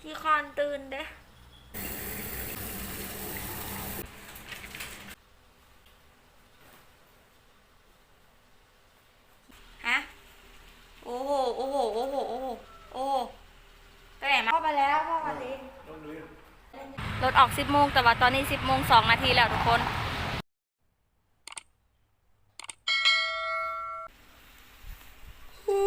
ขี้คอนตื่นเด้ฮะ โอ้โห โอ้โห โอ้โห โอ้โห โอ้โหไปไหนมาเข้าไปแล้วพ่อมาดิรถออก 10โมงแต่ว่าตอนนี้ 10โมง2นาทีแล้วทุกคน โอ้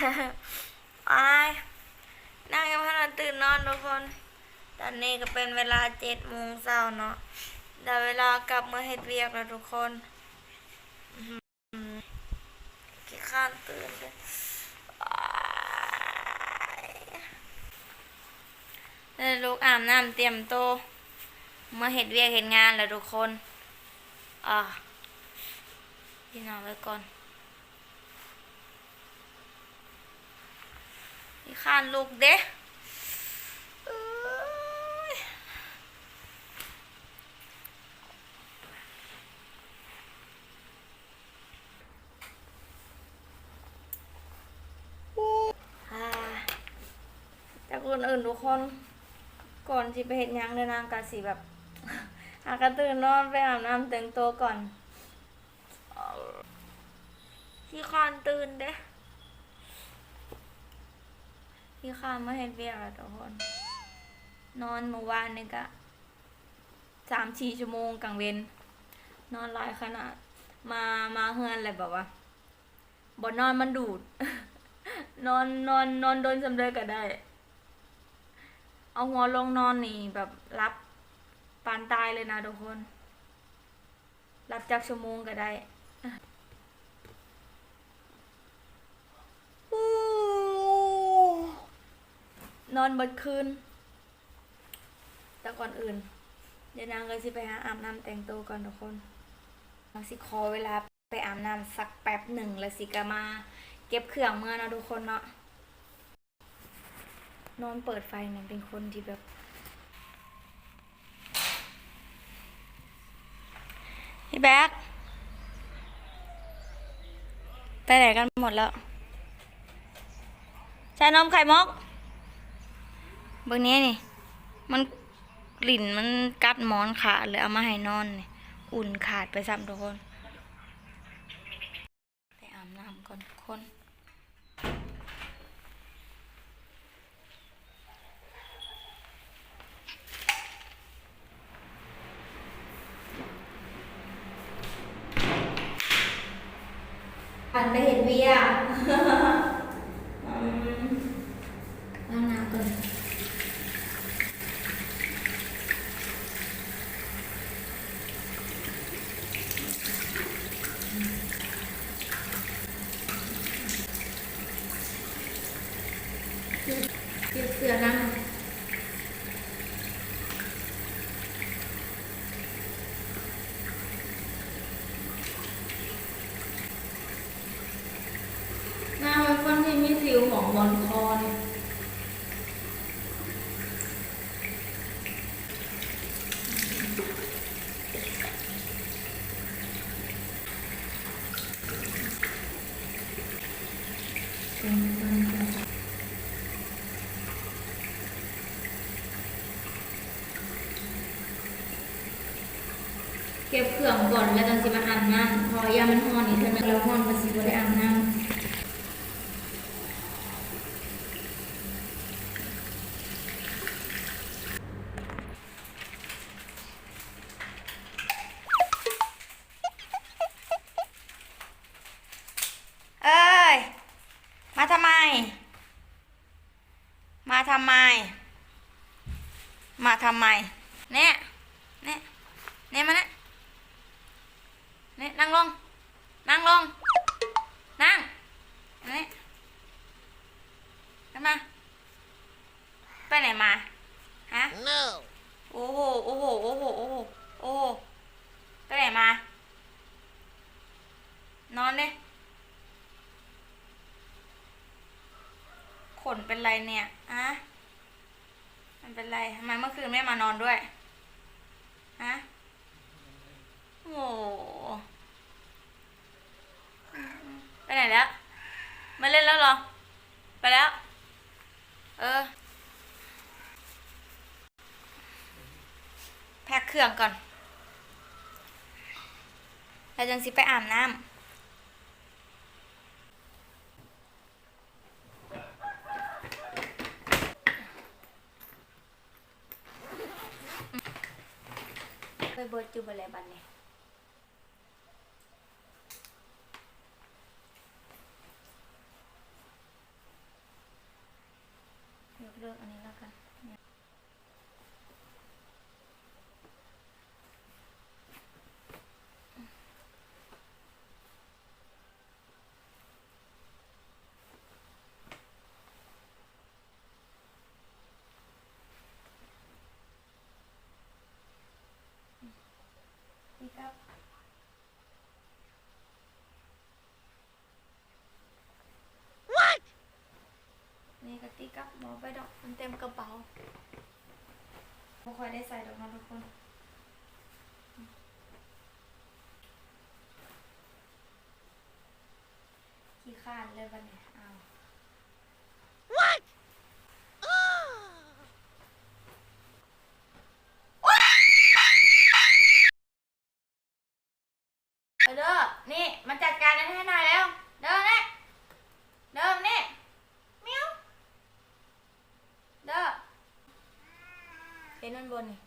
ย อายนั่งยังพันตื่นนอนทุกคน ตอนนี้ก็เป็นเวลาเจ็ดโมงเช้าเนาะได้เวลากลับมาเฮ็ดเวียกแล้วทุกคนขี้ข้านตื่นเลยลูกอาบน้ำเตรียมโตมาเฮ็ดเวียกเฮ็ดงานแล้วทุกคน อ่าพี่น้องไว้ก่อน พี่ข้านลูกเด้เอ้ยอ่าแต่คนอื่นทุกคนก่อนที่ไปเห็นยังเดินนางกาสีแบบ อากระตื่นนอนไปอาบน้ำแต่งตัวก่อนพี่คานตื่นเด้ พี่คานมาเห็นเวียกแล้วทุกคน นอนเมื่อวานนี่ก็สามสี่ชั่วโมงกลางเวนนอนหลายขนาด มามาเฮือนอะไรแบบว่าบ่นอนมันดูด นอนนอนนอนโดนสำเร็จก็ได้ เอาหัวลงนอนนี่แบบรับปานตายเลยนะทุกคน รับจากชั่วโมงก็ได้ นอนเบดคืน แต่ก่อนอื่น เดี๋ยวนางก็สิไปหาอาบน้ำแต่งตัวก่อนทุกคนนางสิขอเวลาไปอาบน้ำสักแป๊บหนึ่งแล้วสิก็มา เก็บเครื่องเมื่อนะทุกคนเนาะนอนเปิดไฟเนี่ยเป็นคนที่แบบ พี่แบ๊กไปไหนกันหมดแล้วชานมไข่มุก เบางนี้นี่ มันกลิ่นมันกัดหมอนขาดเลยเอามาให้นอนนี่ อุ่นขาดไปซ้ำทุกคน ไปอาบน้ำก่อนทุกคน ผ่านไปเห็นเวียอืมล้างน้ำก่อนเก็บเสื้อนั่งหน้าเป็นคนที่ มอนคอนเก็บเครื่องก่อนแล้วจังสิมาอ่าบน้ำพอยามันห้อนนี่เท่านั้นแล้วห้อนก็สิบ่ได้อาบน้ำ เอ้ย มาทำไม มาทำไม มาทำไม เนี่ยเนี่ยเนี่ยมาเนี่ยเนี่ยนั่งลง นั่งลง นั่งเนี่ยขึ้นมาไปไหนมา ฮะ No. โอ้โห โอ้โห โอ้โห โอ้โห โอ้โห ไปไหนมา นอนเลย ขนเป็นไรเนี่ยอะมันเป็นไรทำไมเมื่อคืนไม่มานอนด้วยฮะโอ้โหไปไหนแล้วม่เล่นแล้วหรอ ไปแล้ว เออ แพ็คเครื่องก่อนแล้วจังสิไปอาบน้ำ เบิดจูบอะไรบันเนี่ยกเลิกอันนี้แล้วกัน นี่ครับ นี่กะติกับหมอไปดอกมันเต็มกระเป๋าไม่ค่อยได้ใส่ดอกนะทุกคน ขี้ข้านเลยวันนี้เอาไปเด้อนี่ มาจัดการนั้นให้หน่อยแล้ว เดินนี่เดินนี่เมียวเด้อ เห็นมันบนนี่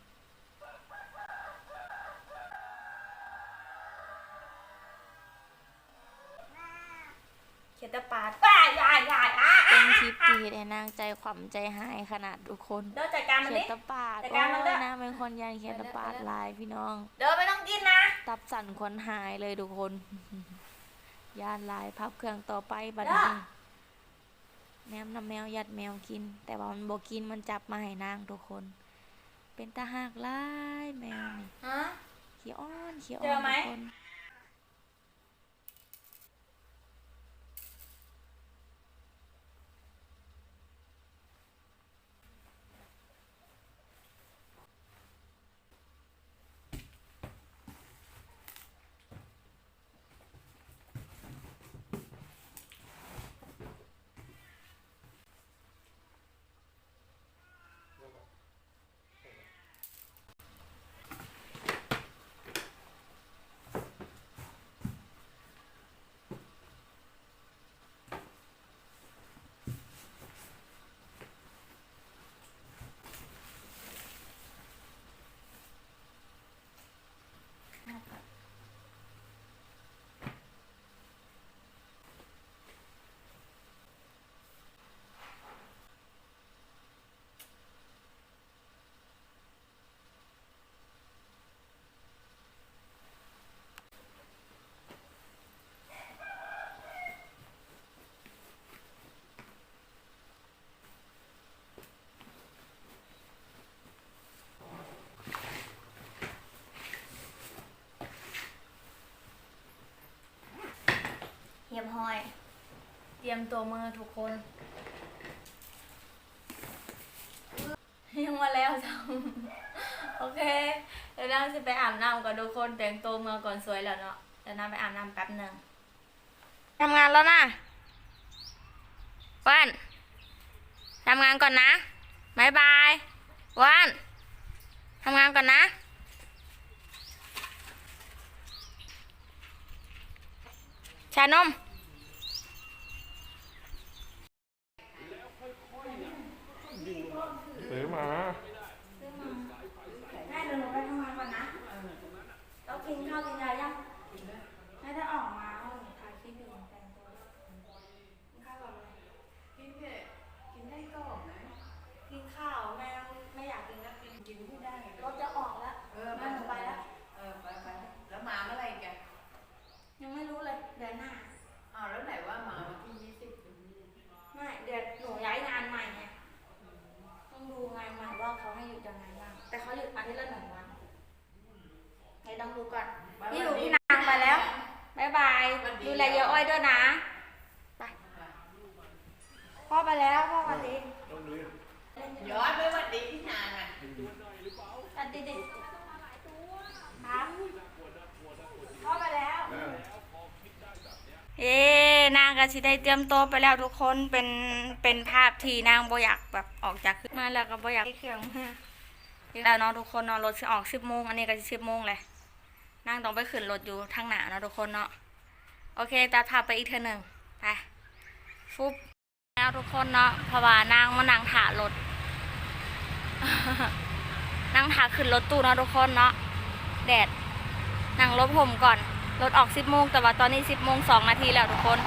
เขียนแตะปาดป้ายายยายอะเป็นคลิปที่ได้นางใจขวัญใจหายขนาดทุกคนเดินจัดการมันเขียดิ นตะปาดจัดโอ้การมันด้วยยนางเป็นคนยันเขียนตะปาดลายพี่น้อง เดินไม่ต้องกินนะ ตับสั่นขวัญหายเลยทุกคน ย่านลายพับเครื่องต่อไปบัดเด้นี้อแนมน้ำแมวยัดแมวกิน แต่ว่ามันบอกกินมันจับมาให้นางทุกคน เป็นตาหักลายแมวนี่ฮะเขียวอ้อนเขียวเจอ้ออนไหม ทุกคน ตรียมตัวมือทุกคน ยังมาแล้วจ้าโอเคเดี๋ยวเราจะไปอาบน้ำก่อนทุกคนแต่งตัวมือก่อนสวยแล้วเนาะเดี๋ยวน้าไปอาบน้ำแป๊บหนึ่งทำงานแล้วนะวันทำงานก่อนนะบายบายวันทำงานก่อนนะชานม ซื้อมาแม่เดินไปทำงานก่อนนะเรากินข้าวกินยายังแม่ถ้ออก เด็เข้นางกะชิได้เตรียมโต๊ะไปแล้วทุกคนเป็นเป็นภาพที่นางโบอยากแบบออกจากมาแล้วก็โบอยากเครื่องแล้วน้องทุกคนนอนรถออกสิบโมงอันนี้ก็สิบโมงเลยนางต้องไปขึ้นรถอยู่ทางหนาเนาะทุกคนเนาะโอเคตาพาไปอีกเทหนึ่งไปฟุบแล้วทุกคนเนาะเพราะว่านางมานั่งถ่ารถ นั่งถาขึ้นรถตู้เนาะทุกคนเนาะแดดนั่งรถผมก่อนรถออก10โมงแต่ว่าตอนนี้10โมง2นาทีแล้วทุกคน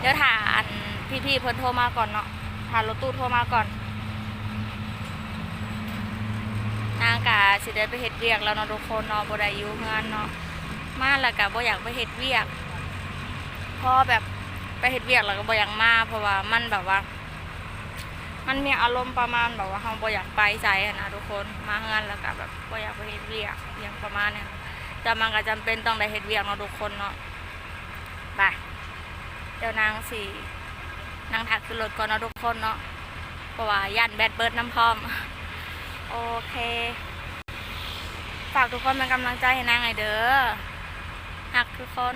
เดี๋ยวถ่าอันพี่ๆเพิ่นโทรมาก่อนเนาะถ่ารถตู้โทรมาก่อน นางกะสิได้ไปเฮ็ดเวียกแล้วเนาะทุกคนเนาะบ่ได้อยู่เฮือนเนาะมาแล้วก็บ่อยากไปเฮ็ดเวียกเพอแบบไปเฮ็ดเวียกแล้วก็บ่อยากมาเพราะว่ามันแบบว่า มันมีอารมณ์ประมาณแบบว่าเฮาบ่อยากไปใจนะทุกคนมาเฮือนแล้วก็แบบบ่อยากไปเฮ็ดเวียกอย่างประมาณเนี้ยแต่มันก็จำเป็นต้องได้เฮ็ดเวียกเนาะทุกคนเนาะไปเดี๋ยวนางสี่นางถักขึ้นรถก่อนเนาะทุกคนเนาะเพราะว่าย่านแบตเบิร์ดน้ำพร้อม โอเค ฝากทุกคนเป็นกำลังใจให้นางหน่อยเด้อหักทุกคน